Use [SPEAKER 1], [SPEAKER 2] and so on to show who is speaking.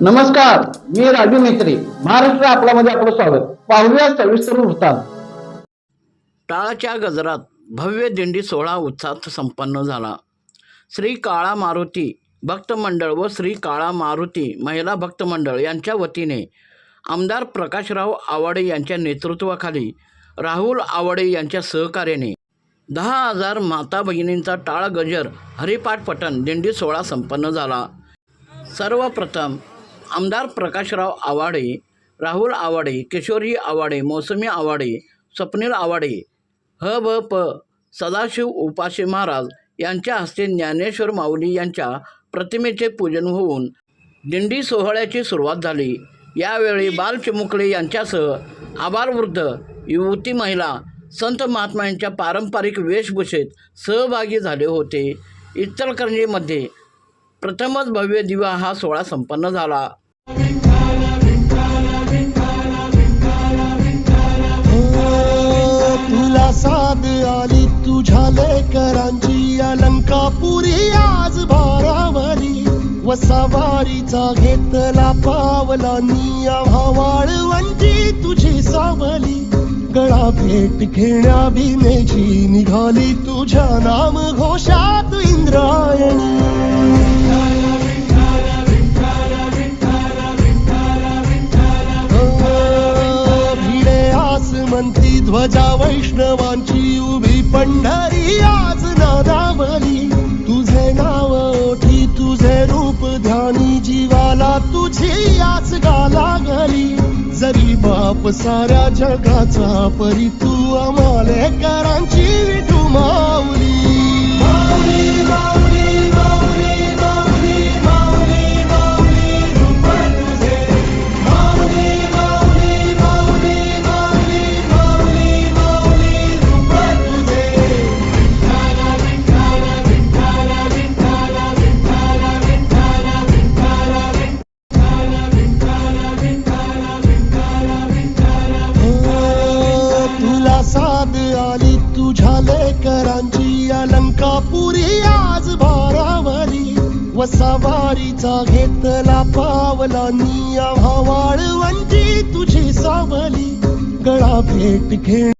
[SPEAKER 1] नमस्कार मी राजू मेत्री महाराष्ट्र आपल्यामध्ये आपलं स्वागत. पाहूया सविस्तर वृत्तांत.
[SPEAKER 2] टाळाच्या गजरात भव्य दिंडी सोहळा उत्साहात संपन्न झाला. श्री काळा मारुती भक्त मंडळ व श्री काळा मारुती महिला भक्त मंडळ यांच्या वतीने आमदार प्रकाशराव आवाडे यांच्या नेतृत्वाखाली राहुल आवाडे यांच्या सहकार्याने दहा हजार माता भगिनींचा टाळ गजर हरिपाठ पठण दिंडी सोहळा संपन्न झाला. सर्वप्रथम आमदार प्रकाशराव आवाडे राहुल आवाडे किशोरी आवाडे मौसमी आवाडे स्वप्नील आवाडे ह ब प सदाशिव उपाशी महाराज यांच्या हस्ते ज्ञानेश्वर माऊली यांच्या प्रतिमेचे पूजन होऊन दिंडी सोहळ्याची सुरुवात झाली. यावेळी बालचिमुकले यांच्यासह आबालवृद्ध युवती महिला संत महात्म्यांच्या पारंपरिक वेशभूषेत सहभागी झाले होते. इचलकरंजीमध्ये प्रथमच भव्य दिवा हा सोहळा संपन्न झाला.
[SPEAKER 3] तुला साध आली तुझ्या लेकरांची अलंकापुरी आज भारावली वसावारीचा घेतला पावला निया तुझी सावली. गळा भेट घेण्या भीमेची निघाली तुझ्या नाम घोषात इंद्रायणी. आसमंती ध्वजा वैष्णवांची उभी पंढरी आज नादावली तुझे नाव ओठी तुझे रूप ध्यानी जीवाला तुझी आज गाला गली जरी बाप साऱ्या जगाचा परी तू आम्हाले करांची विठू. याद आली तुझ्या लेकरांची अलंकापुरी आज भारावली. वसावारीचा घेतला पावलांनी निया तुझी सावली. गळा भेट घेण